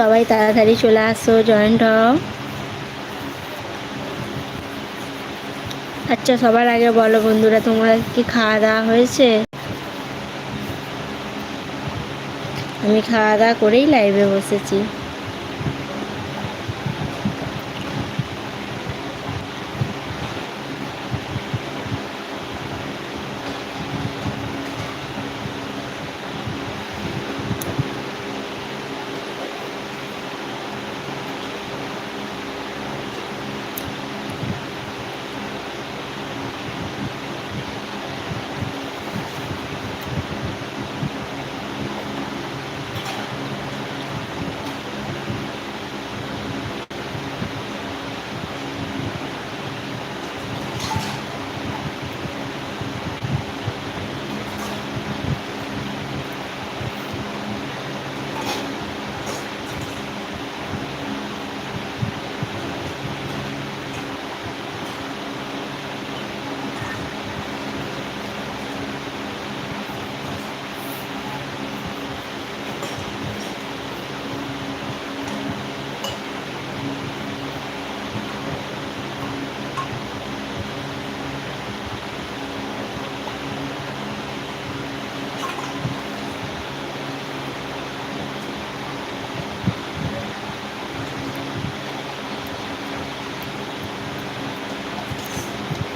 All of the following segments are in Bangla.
সবাই তাড়াতাড়ি চলে আসো জয়েন্ট হও। আচ্ছা সবার আগে বলো বন্ধুরা, তোমরা কি খাওয়া দাওয়া হয়েছে? আমি খাওয়া দাওয়া করেই লাইভে বসেছি।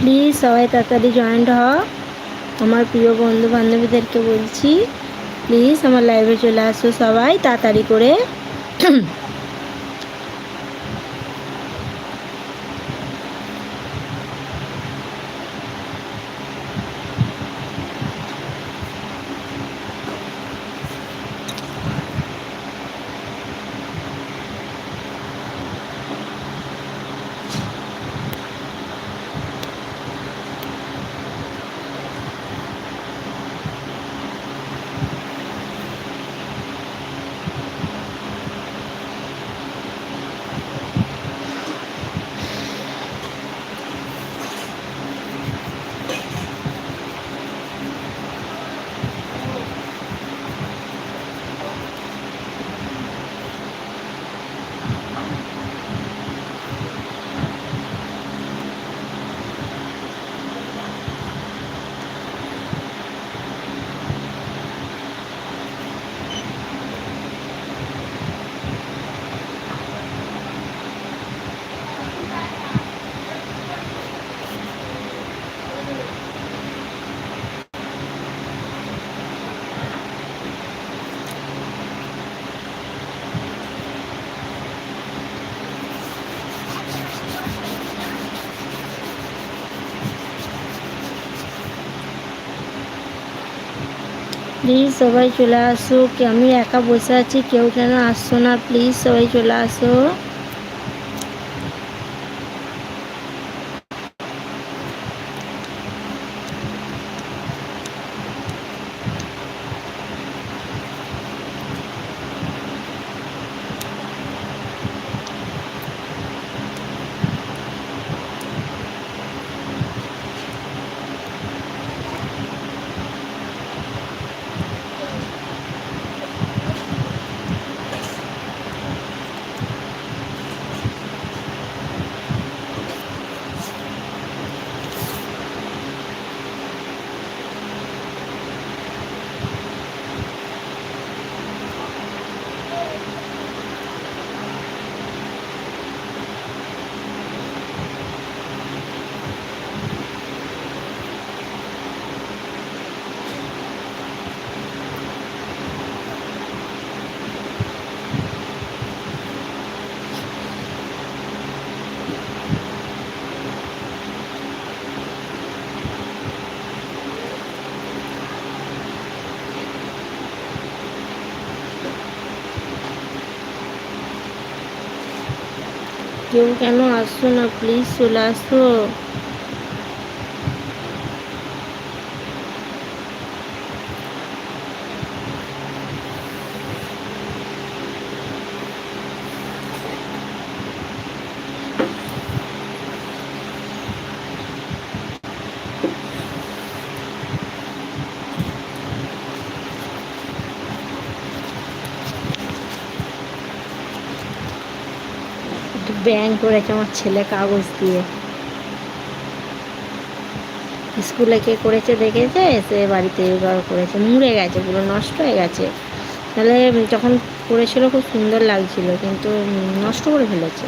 প্লিজ সবাই তাড়াতাড়ি জয়েন্ট হ আমার প্রিয় বন্ধু বান্ধবীদেরকে বলছি, প্লিজ আমার লাইভে চলে আসো সবাই, তাড়াতাড়ি করে। প্লিজ সবাই চলে আসো আমি একা বসে আছি, কেউ কেন আসছো না, প্লিজ সবাই চলে আসো। কেউ কেন আসছো না প্লিজ চলে আসো। করেছে আমার ছেলে কাগজ দিয়ে। স্কুলে কে করেছে দেখেছে? সে বাড়িতে এবার করেছে। মুড়ে গেছে, পুরো নষ্ট হয়ে গেছে। তাহলে যখন করেছিল খুব সুন্দর লাগছিল, কিন্তু নষ্ট করে ফেলেছে।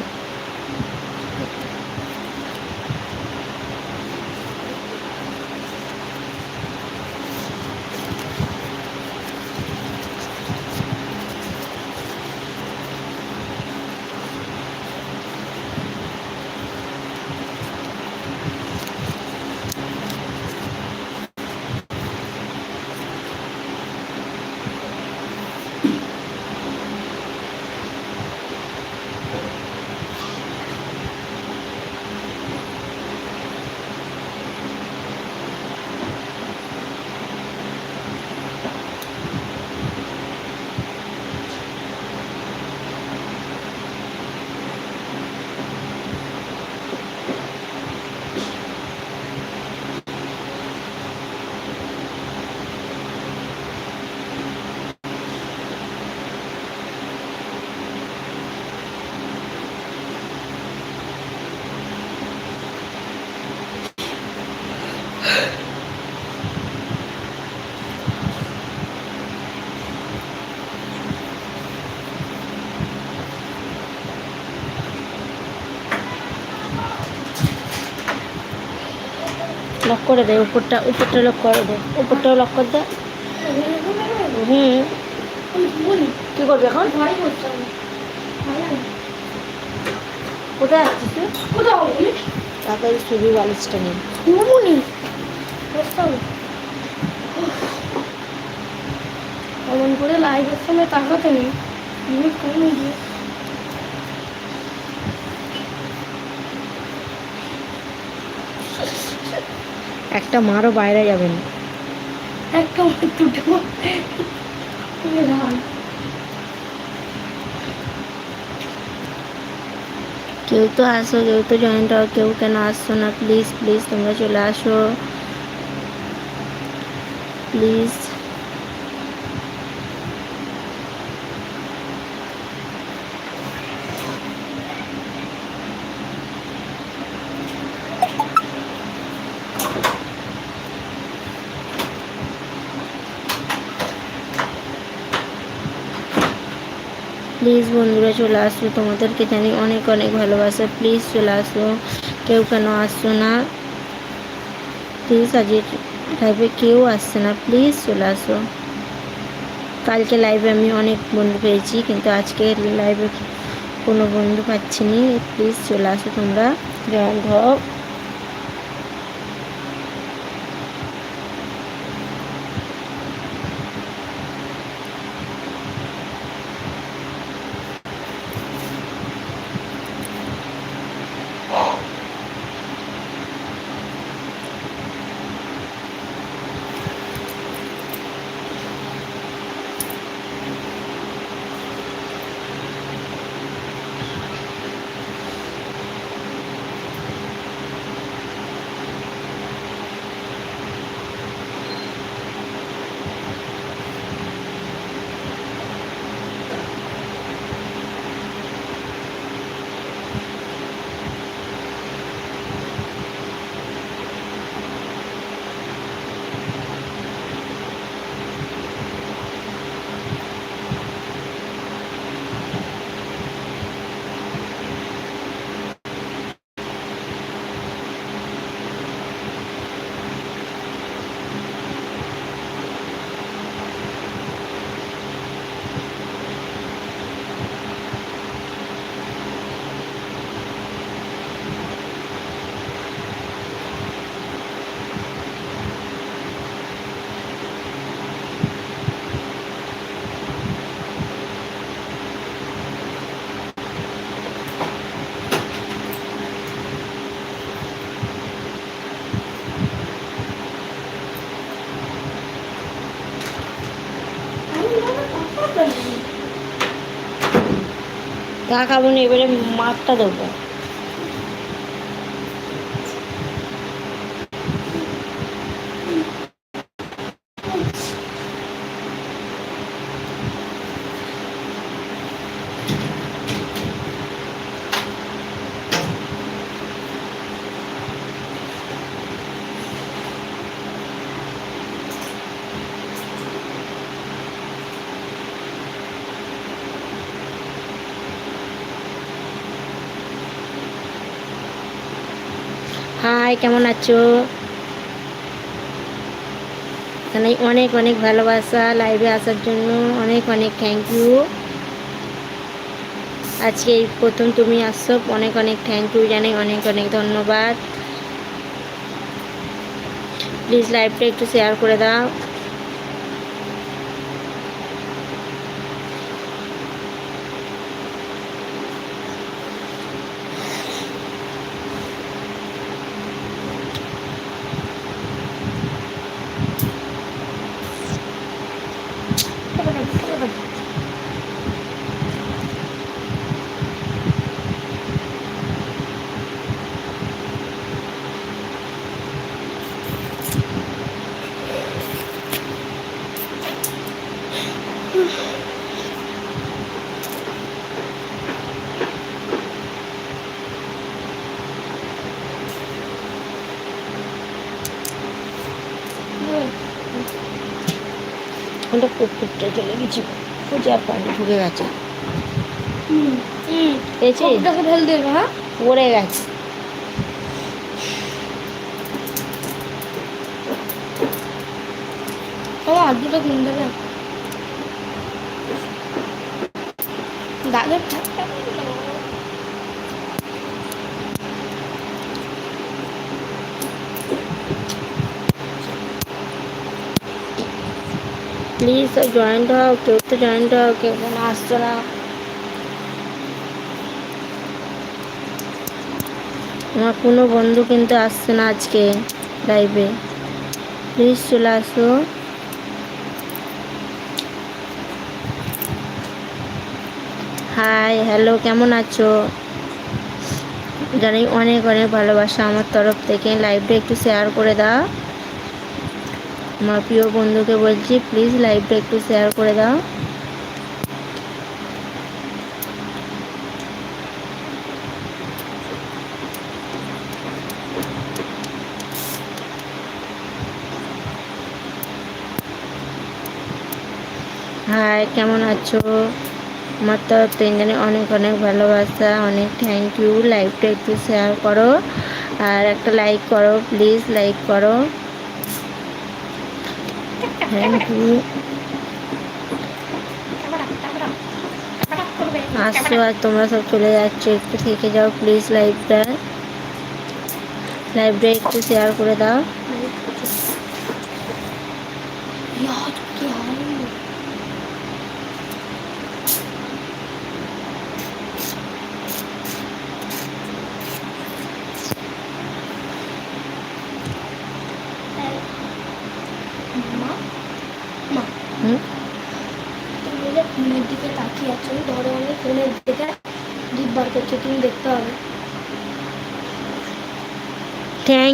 লক করে দে, উপরটা উপরটা লক করে দে, উপরটাও লক করে দে। হুম। কী করবি এখন? কোথায় আসছিস তুই? তাড়াতাড়ি ছবি বালিশটা নিয়ে এমন করে লাইভের সময় তাকাতে নেই। কমে গিয়ে একটা মারও বাইরে যাবে না। একটা দুটো কেউ তো আসো কেউ তো জয়েন্ট হও কেউ কেন আসছো না? প্লিজ প্লিজ তোমরা চলে আসো। প্লিজ প্লিজ বন্ধুরা চলে আসো তোমাদেরকে জানি অনেক অনেক ভালোবাসা। প্লিজ চলে আসো। কেউ কেন আসছো না। প্লিজ আজ লাইভে কেউ আসছে না। প্লিজ চলে আসো। কালকে লাইভে আমি অনেক বন্ধু পেয়েছি, কিন্তু আজকে লাইভে কোনো বন্ধু পাচ্ছি নি। প্লিজ চলে আসো তোমরা। জয়েন্ট হও চা খাব না এবারে মাপটা দেবো। হাই, কেমন আছো? জানাই অনেক অনেক ভালোবাসা লাইভে আসার জন্য। অনেক অনেক থ্যাংক ইউ আজকে এই প্রথম তুমি আসছো। অনেক অনেক থ্যাংক ইউ জানাই, অনেক অনেক ধন্যবাদ। প্লিজ লাইভটা একটু শেয়ার করে দাও ওটা পুকুরটা চলে গেছি পূজার পানি ঢুকে গেছে। কপটাকে ঢেল দেবে হ্যাঁ। পড়ে গেছে। আমার হাত দুটো কিনে প্লিজ জয়েন্ট হও কেউ তো জয়েন্ট হও কেউ যেন আসছো না আমার কোনো বন্ধু কিন্তু আসছে না আজকে লাইভে প্লিজ চলে আসো। হাই হ্যালো কেমন আছো? জানি অনেক অনেক ভালোবাসা আমার তরফ থেকে। লাইভটা একটু শেয়ার করে দাও। আমার প্রিয় বন্ধুকে বলছি প্লিজ লাইভটা একটু শেয়ার করে দাও। হাই কেমন আছো? আমার তো থেকে জানি অনেক অনেক ভালোবাসা, অনেক থ্যাংক ইউ লাইভটা একটু শেয়ার করো। আর একটা লাইক করো প্লিজ লাইক করো। আসছো আর তোমরা সব চলে যাচ্ছ, একটু থেকে যাও প্লিজ লাইভটা লাইভটা একটু শেয়ার করে দাও।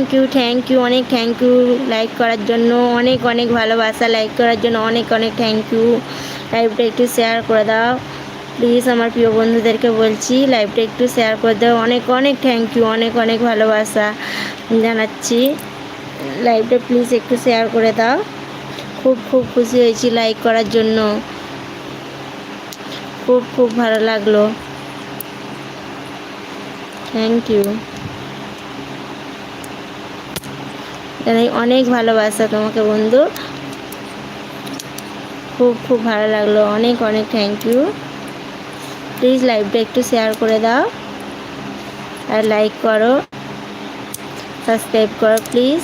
থ্যাংক ইউ থ্যাংক ইউ অনেক থ্যাংক ইউ লাইক করার জন্য, অনেক অনেক ভালোবাসা লাইক করার জন্য, অনেক অনেক থ্যাংক ইউ লাইভটা একটু শেয়ার করে দাও। প্লিজ আমার প্রিয় বন্ধুদেরকে বলছি লাইভটা একটু শেয়ার করে দাও। অনেক অনেক থ্যাংক ইউ অনেক অনেক ভালোবাসা জানাচ্ছি। লাইভটা প্লিজ একটু শেয়ার করে দাও। খুব খুব খুশি হয়েছি লাইক করার জন্য। খুব খুব ভালো লাগল। থ্যাংক ইউ জানাই অনেক ভালোবাসা তোমাকে, বন্ধু। খুব খুব ভালো লাগল। অনেক অনেক থ্যাংক ইউ প্লিজ লাইভটা একটু শেয়ার করে দাও। আর লাইক করো। সাবস্ক্রাইব করো প্লিজ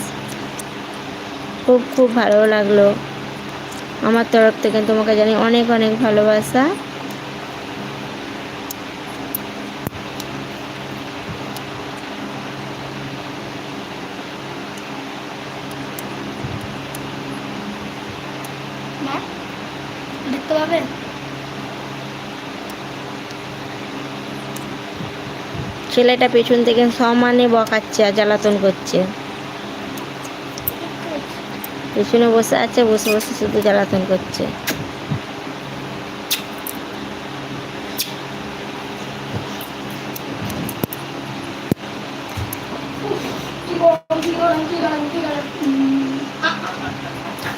খুব খুব ভালো লাগল। আমার তরফ থেকে তোমাকে জানি অনেক অনেক ভালোবাসা। দেখতে পাবে ছেলেটা পেছন থেকে সমানে বকাচ্ছে আর জ্বালাতন করছে। পেছনে বসে আছে বসে বসে শুধু জ্বালাতন করছে।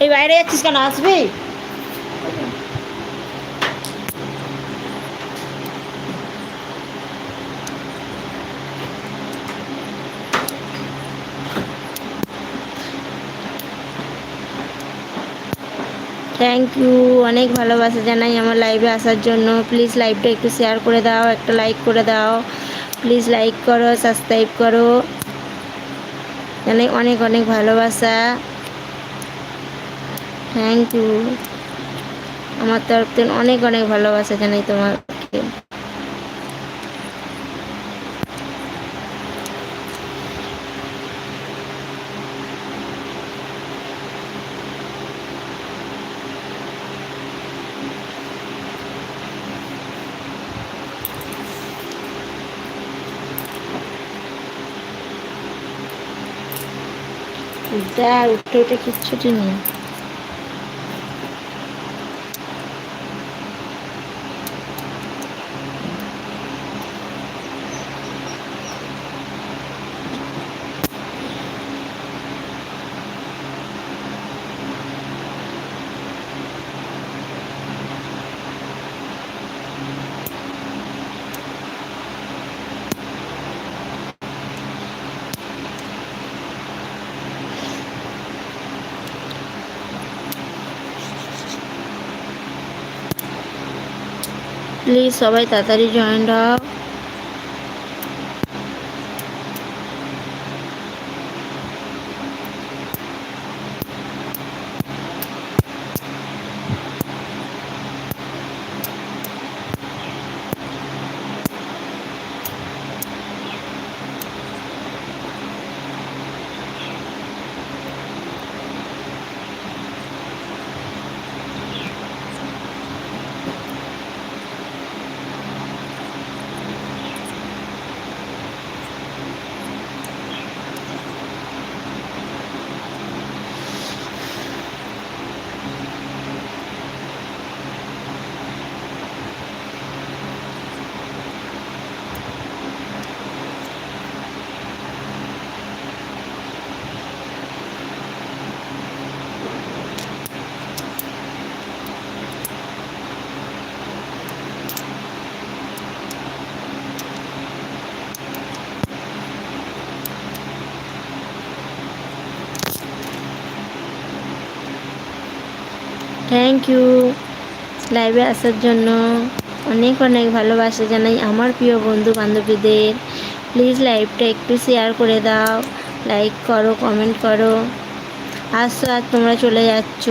এই বাইরে যাচ্ছিস কেন? আসবি? থ্যাংক ইউ অনেক ভালোবাসা জানাই আমার লাইভে আসার জন্য। প্লিজ লাইভটা একটু শেয়ার করে দাও, একটা লাইক করে দাও। প্লিজ লাইক করো সাবস্ক্রাইব করো। জানাই অনেক অনেক ভালোবাসা। থ্যাংক ইউ আমার তরফ থেকে অনেক অনেক ভালোবাসা জানাই তোমাকে। যা উঠে উঠে কিচ্ছুটি নেই। প্লিজ সবাই তাড়াতাড়ি জয়েন্ট হও থ্যাংক ইউ লাইভে আসার জন্য অনেক অনেক ভালোবাসা জানাই আমার প্রিয় বন্ধু বান্ধবীদের। প্লিজ লাইভটা একটু শেয়ার করে দাও। লাইক করো কমেন্ট করো। আসছো আর তোমরা চলে যাচ্ছ।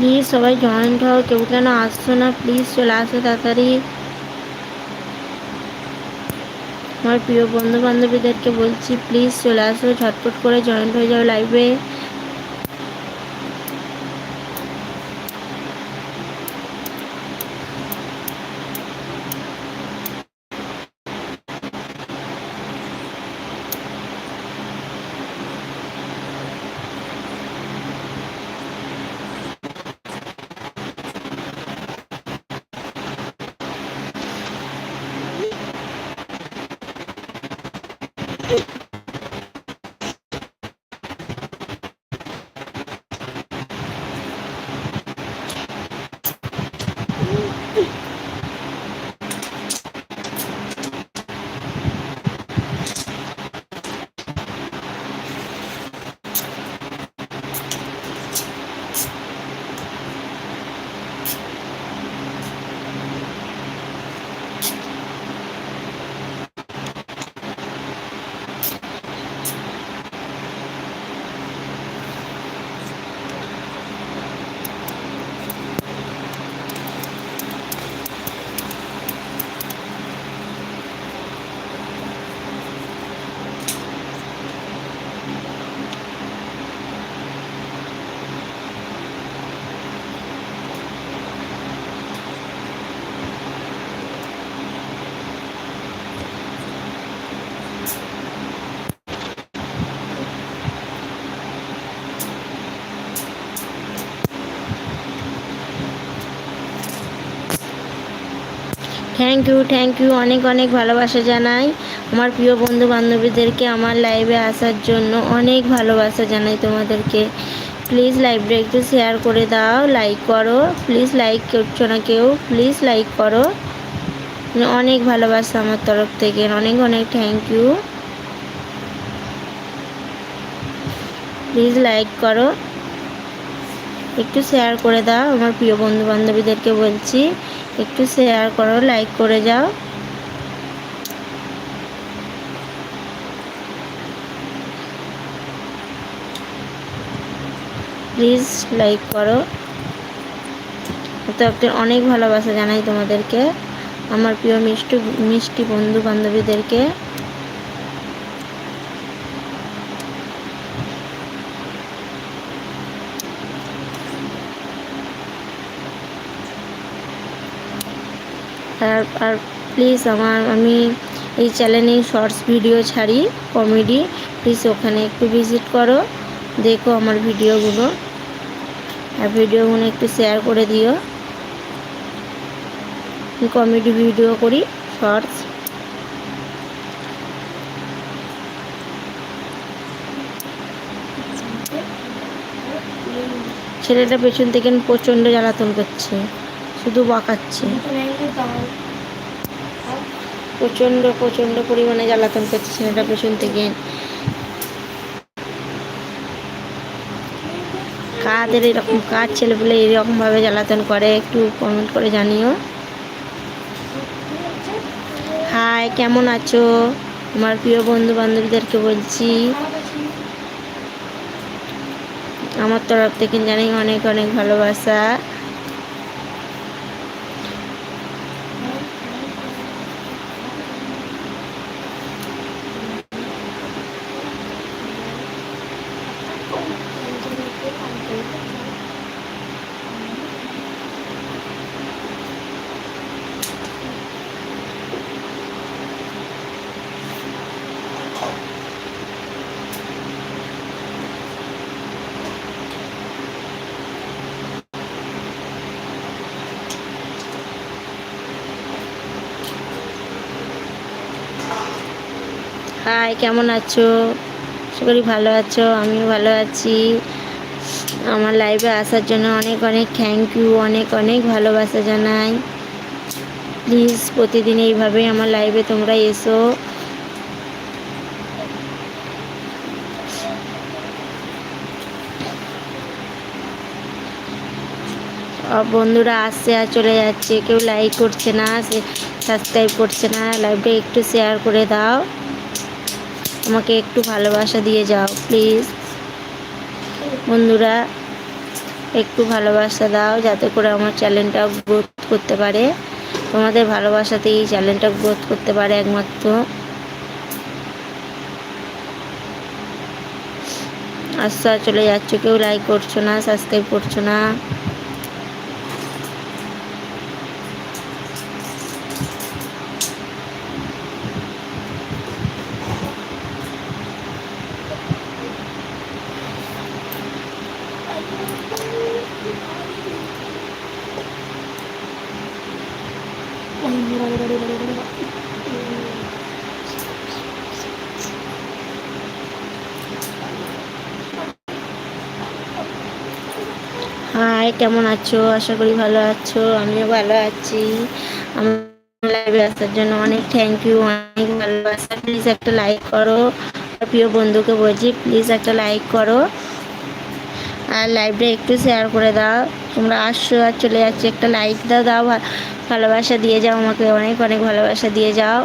প্লিজ সবাই জয়েন্ট হও, কেউ কেন আসছো না, প্লিজ চলে আসো তাড়াতাড়ি। আমার প্রিয় বন্ধু বান্ধবীদেরকে বলছি, প্লিজ চলে আসো, ঝটপট করে জয়েন্ট হয়ে যাও লাইভে। থ্যাংক ইউ থ্যাংক ইউ অনেক অনেক ভালোবাসা জানাই আমার প্রিয় বন্ধু বান্ধবীদেরকে আমার লাইভে আসার জন্য। অনেক ভালোবাসা জানাই তোমাদেরকে। প্লিজ লাইভটা একটু শেয়ার করে দাও লাইক করো। প্লিজ লাইক করছ না কেউ প্লিজ লাইক করো। অনেক ভালোবাসা আমার তরফ থেকে। অনেক অনেক থ্যাংক ইউ প্লিজ লাইক করো। একটু শেয়ার করে দাও, আমার প্রিয় বন্ধু বান্ধবীদেরকে বলছি। একটু শেয়ার করো লাইক করে যাও। প্লিজ লাইক করো। তো একটা অনেক ভালোবাসা জানাই তোমাদেরকে, আমার প্রিয় মিষ্টি মিষ্টি বন্ধু বান্ধবীদেরকে আর আর প্লিজ আমার, আমি এই চ্যানেলে শর্টস ভিডিও ছাড়ি কমেডি প্লিজ ওখানে একটু ভিজিট করো, দেখো আমার ভিডিওগুলো আর ভিডিওগুলো একটু শেয়ার করে দিও। কমেডি ভিডিও করি শর্টস ছেলেটা পেছন থেকে প্রচণ্ড জ্বালাতন করছে। শুধু বাঁকাচ্ছে। প্রচণ্ড প্রচণ্ড পরিমাণে জ্বালাতন করছে ছেলেটা পেছন থেকে। কাদের এরকম কাজ? ছেলেপুলে এরকমভাবে জ্বালাতন করে, একটু কমেন্ট করে জানিও। হাই, কেমন আছো? আমার প্রিয় বন্ধু বান্ধবীদেরকে বলছি। আমার তরফ থেকে জানি অনেক অনেক ভালোবাসা হাই কেমন আছো? আশা করি ভালো আছো, আমিও ভালো আছি। আমার লাইভে আসার জন্য অনেক অনেক থ্যাংক ইউ অনেক অনেক ভালোবাসা জানাই। প্লিজ প্রতিদিন এইভাবে আমার লাইভে তোমরা এসো। বন্ধুরা আসছে আর চলে যাচ্ছে। কেউ লাইক করছে না সাবস্ক্রাইব করছে না। লাইভটা একটু শেয়ার করে দাও। আমাকে একটু ভালোবাসা দিয়ে যাও প্লিজ বন্ধুরা, একটু ভালোবাসা দাও যাতে করে আমার চ্যানেলটা গ্রোথ করতে পারে। তোমাদের ভালোবাসাতেই চ্যানেলটা গ্রোথ করতে পারে একমাত্র। আচ্ছা চলে যাচ্ছ, কেউ লাইক করছ না সাবস্ক্রাইব করছ না। হাই, কেমন আছো? আশা করি ভালো আছো, আমিও ভালো আছি। আমার লাইভে আসার জন্য অনেক থ্যাংক ইউ অনেক ভালোবাসা। প্লিজ একটা লাইক করো। প্রিয় বন্ধুকে বলছি প্লিজ একটা লাইক করো। আর লাইভটা একটু শেয়ার করে দাও। তোমরা আসছো আর চলে যাচ্ছে, একটা লাইক দাও দাও ভালোবাসা দিয়ে যাও, আমাকে অনেক অনেক ভালোবাসা দিয়ে যাও।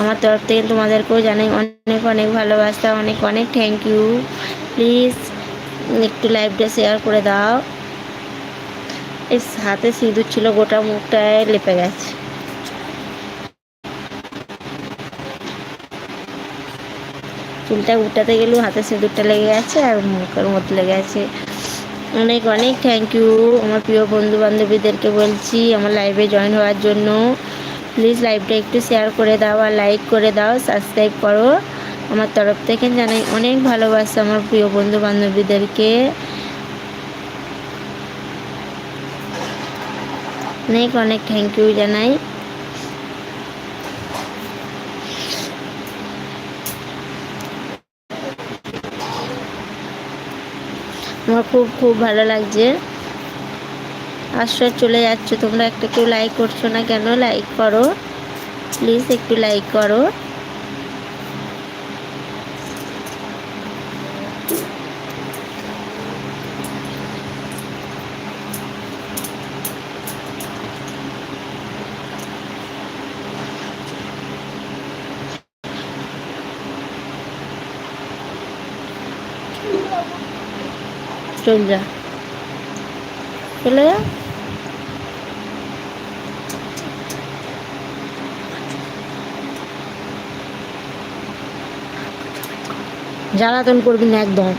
আমার তরফ থেকে তোমাদেরকেও জানাই অনেক অনেক ভালোবাসা, অনেক অনেক থ্যাংক ইউ প্লিজ একটু লাইভটা শেয়ার করে দাও। এই হাতে সিঁদুর ছিল, গোটা মুখটায় লেপে গেছে। চুলটা উঠাতে গেলেও হাতে সিঁদুরটা লেগে গেছে আর মুখের মধ্যে লেগে আছে অনেক অনেক থ্যাংক ইউ আমার প্রিয় বন্ধু বান্ধবীদেরকে বলছি, আমার লাইভে জয়েন হওয়ার জন্য। প্লিজ লাইভটা একটু শেয়ার করে দাও আর লাইক করে দাও সাবস্ক্রাইব করো। আমার তরফ থেকে জানাই অনেক ভালোবাসা আমার প্রিয় বন্ধু বান্ধবীদেরকে অনেক অনেক থ্যাংক ইউ জানাই আমার খুব খুব ভালো লাগছে। আশ্রয় চলে যাচ্ছ। তোমরা একটা কেউ লাইক করছ না কেন লাইক করো। প্লিজ একটু লাইক করো। চল যা। চলে যা। জ্বালাতন করবি না একদম।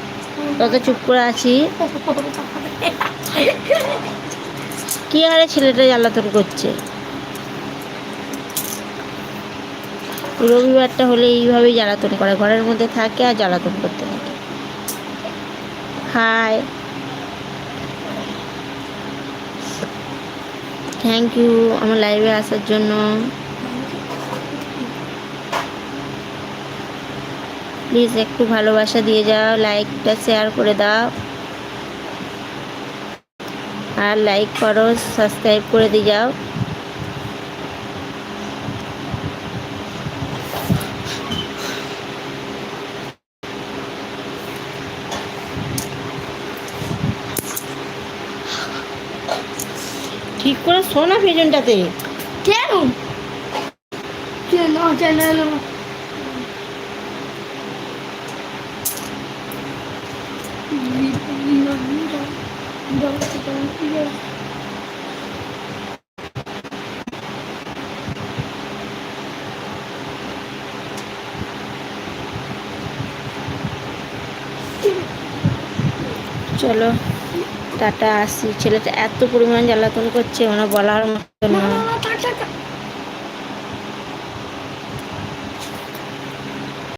তত চুপ করে আছি। কি আরে ছেলেটা জ্বালাতন করছে? রবিবারটা হলে এইভাবেই জ্বালাতন করে। ঘরের মধ্যে থাকে আর জ্বালাতন করতে থাকে। হাই থ্যাংক ইউ আমার লাইভে আসার জন্য। প্লিজ একটু ভালোবাসা দিয়ে যাও লাইকটা শেয়ার করে দাও। আর লাইক করো সাবস্ক্রাইব করে দিয়ে যাও। ঠিক করে শোনা পেছনটাতে কেন কেন চ্যানেল চলো টাটা আসি। ছেলেটা এত পরিমাণ জ্বালাতন করছে ওনার বলার মতো না।